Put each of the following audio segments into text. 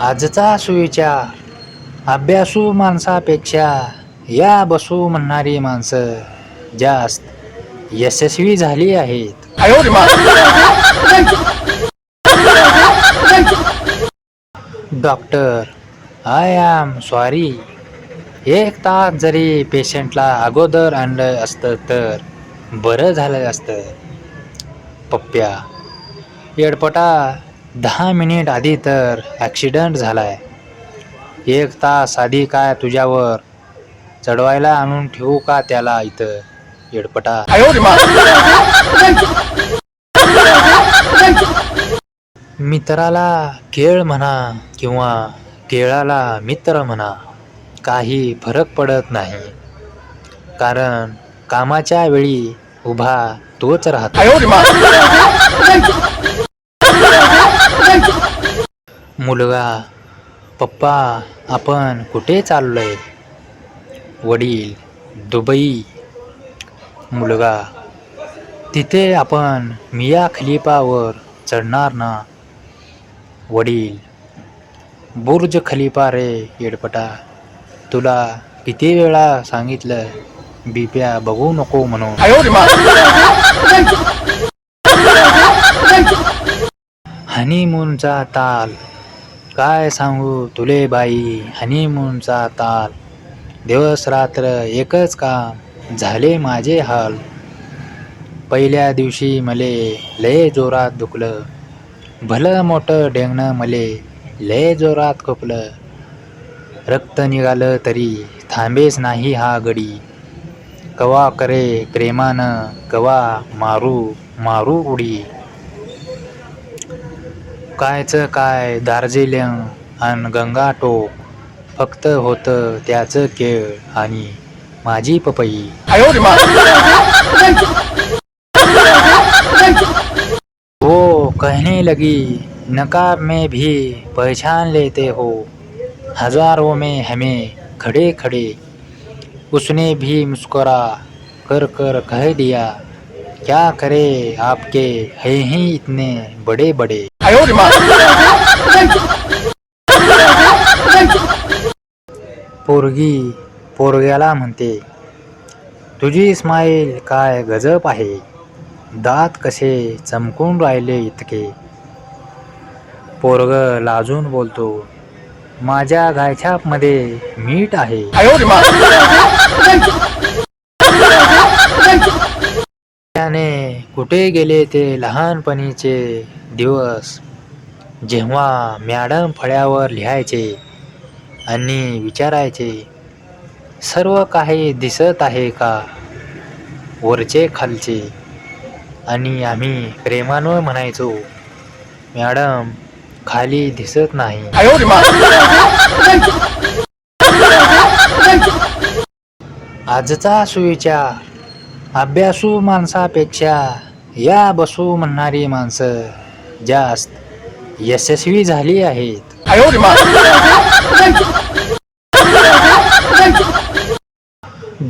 आजचा सुविचार अभ्यासू माणसापेक्षा या बसू म्हणणारी माणसं जास्त यशस्वी झाली आहेत. Doctor I am sorry. एक तास जरी पेशंटला अगोदर आणलं असतं तर बरं झालं असतं. पप्प्या येडपटा दहा मिनिट आधी तर ॲक्सिडंट झालाय. एक तास आधी काय तुझ्यावर? चढवायला आणून ठेवू का त्याला इथं? येडपटा. मित्राला केळ म्हणा किंवा केळाला मित्र म्हणा काही फरक पडत नाही. कारण कामाच्या वेळी उभा तोच राहतो. मुलगा पप्पा आपण कुठे चाललोय? वडील दुबई. मुलगा तिथे आपण मिया खलिफावर चढणार ना? वडील बुर्ज खलिपा रे येडपटा तुला किती वेळा सांगितलं बिप्या बघू नको म्हणून. हनीमूनचा ताल. काय सांगू तुले बाई? हनीमूनचा ताल. दिवस रात्र एकच काम. झाले माझे हाल. पहिल्या दिवशी मले लय जोरात दुखलं. भलं मोठं डेंगणं मले लय जोरात खोपलं रक्त निघालं तरी थांबेच नाही हा गडी. कवा करे प्रेमानं कवा मारू मारू उडी. कायचं काय? दार्जिलिंग आणि गंगाटोक. फक्त होतं त्याचं केळ आणि माझी पपई. वो कहने लगी नकाब में भी पहचान लेते हो. हजारों में हमें खड़े खड़े. उसने भी मुस्कुरा कर कर कह दिया क्या करे आपके? हैं ही इतने बड़े बड़े. पोरगी पोरग्याला म्हणते तुझी स्माईल काय गजब आहे? दात कसे चमकून राहिले इतके? पोरग लाजून बोलतो माझ्या गायछापमध्ये मीठ आहे. त्याने कुठे गेले ते लहानपणीचे दिवस? जेव्हा मॅडम फळ्यावर लिहायचे आणि विचारायचे सर्व काही दिसत आहे का? वरचे खालचे? आणि आम्ही प्रेमानं म्हणायचो मॅडम खाली दिसत नाही. आजचा सुविचार अभ्यासू माणसापेक्षा या बसू म्हणणारी माणसं जास्त यशस्वी झाली आहेत.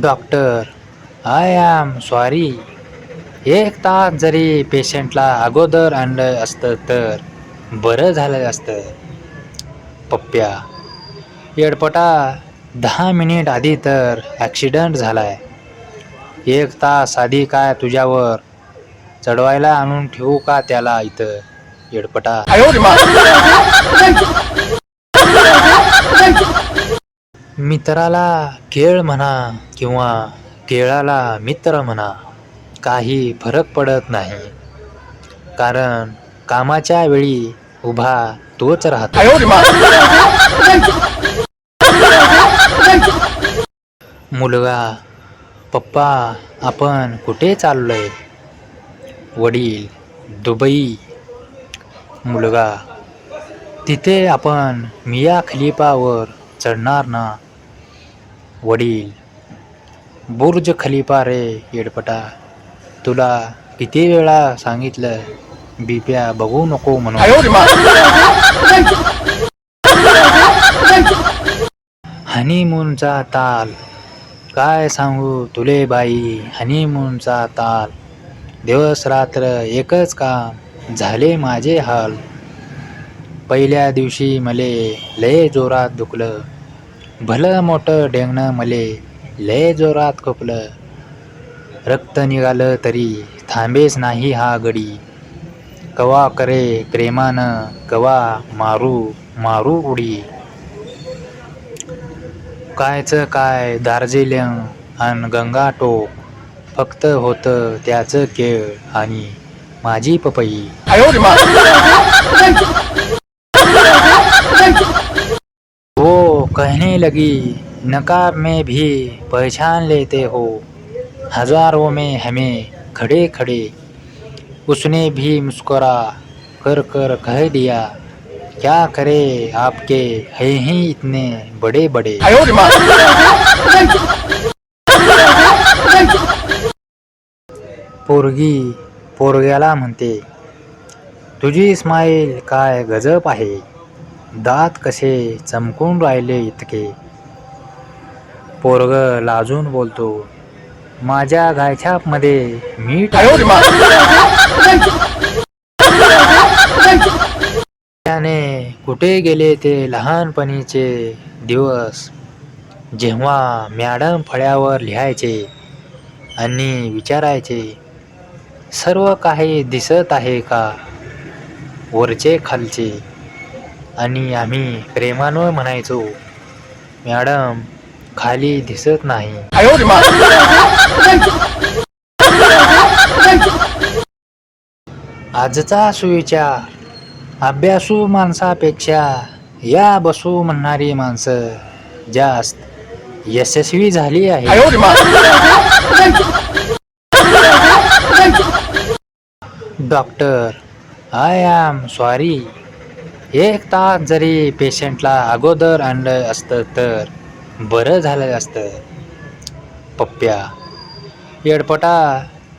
डॉक्टर आय एम सॉरी एक तास जरी पेशंटला अगोदर आणलं असतं तर बरं झालं असतं. पप्प्या येडपटा दहा मिनिट आधी तर ॲक्सिडंट झाला आहे एक तास आधी काय तुझ्यावर? चढवायला आणून ठेवू का त्याला इथं? येडपटा. मित्राला केळ म्हणा किंवा केळाला मित्र म्हणा काही फरक पडत नाही. कारण कामाच्या वेळी उभा तोच राहतो. मुलगा पप्पा आपण कुठे चाललोय? वडील दुबई. मुलगा तिथे आपण मिया खलिफावर चढणार ना? वडील बुर्ज खलिफा रे येडपटा. तुला किती वेळा सांगितलं बिप्या बघू नको म्हणून. हनीमूनचा ताल. काय सांगू तुले बाई? हनीमूनचा ताल. दिवस रात्र एकच काम झाले माझे हाल. पहिल्या दिवशी मले लय जोरात दुखलं. भलं मोठं डेंगणं मले लय जोरात खोपलं रक्त निघालं तरी थांबेच नाही हा गडी. कवा करे प्रेमानं कवा मारू मारू उडी. कायचं काय दार्जिलिंग अन गंगाटोक फक्त होतं त्याचं केळ आणि माझी पपई. वो कहने लगी नकाब में भी पहचान लेते हो. हजारों में हमें खड़े खड़े. उसने भी मुस्कुरा कर कर कह दिया क्या करे आपके? हैं ही इतने बड़े बड़े। पोरगी पोरग्याला म्हणते तुझी स्माईल काय गजब आहे? दात कसे चमकून राहिले इतके? पोरग लाजून बोलतो माझ्या गायछापमध्ये मीठ त्याने कुठे गेले ते लहानपणीचे दिवस? जेव्हा मॅडम फळ्यावर लिहायचे आणि विचारायचे सर्व काही दिसत आहे का? वरचे खालचे? आणि आम्ही प्रेमानं म्हणायचो मॅडम खाली दिसत नाही. आजचा सुविचार अभ्यासू माणसापेक्षा या बसू म्हणणारी माणसं जास्त यशस्वी झाली आहे. डॉक्टर आय एम सॉरी एक तास जरी पेशंटला अगोदर आणलं असतं तर बरं झालं असतं. पप्प्या येडपटा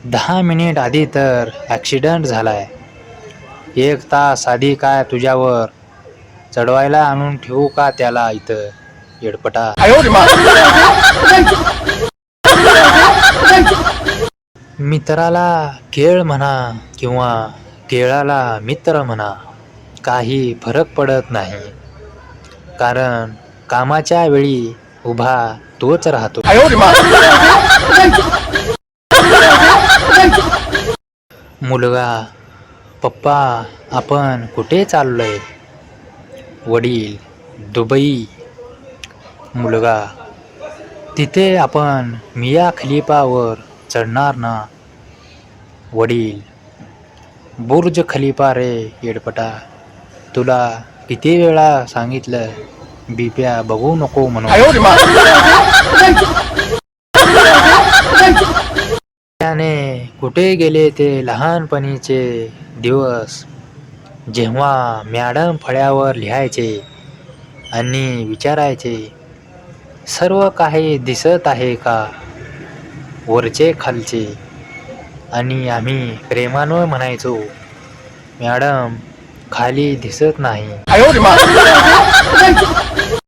दहा मिनिट आधी तर ॲक्सिडंट झालाय. एक तास आधी काय तुझ्यावर? चढवायला आणून ठेवू का त्याला इथं? येडपटा. मित्राला केळ म्हणा किंवा केळाला मित्र म्हणा काही फरक पडत नाही. कारण कामाच्या वेळी उभा तोच राहतो. मुलगा पप्पा आपण कुठे चाललोय? वडील दुबई. मुलगा तिथे आपण मिया खलिफावर चढणार ना? वडील बुर्ज खलिफा रे येडपटा. तुला किती वेळा सांगितलं बिप्या बघू नको म्हणून. त्याने कुठे गेले ते लहानपणीचे दिवस? जेव्हा मॅडम फळ्यावर लिहायचे आणि विचारायचे सर्व काही दिसत आहे का? वरचे खालचे. आणि आम्ही प्रेमानं म्हणायचो मॅडम खाली दिसत नाही.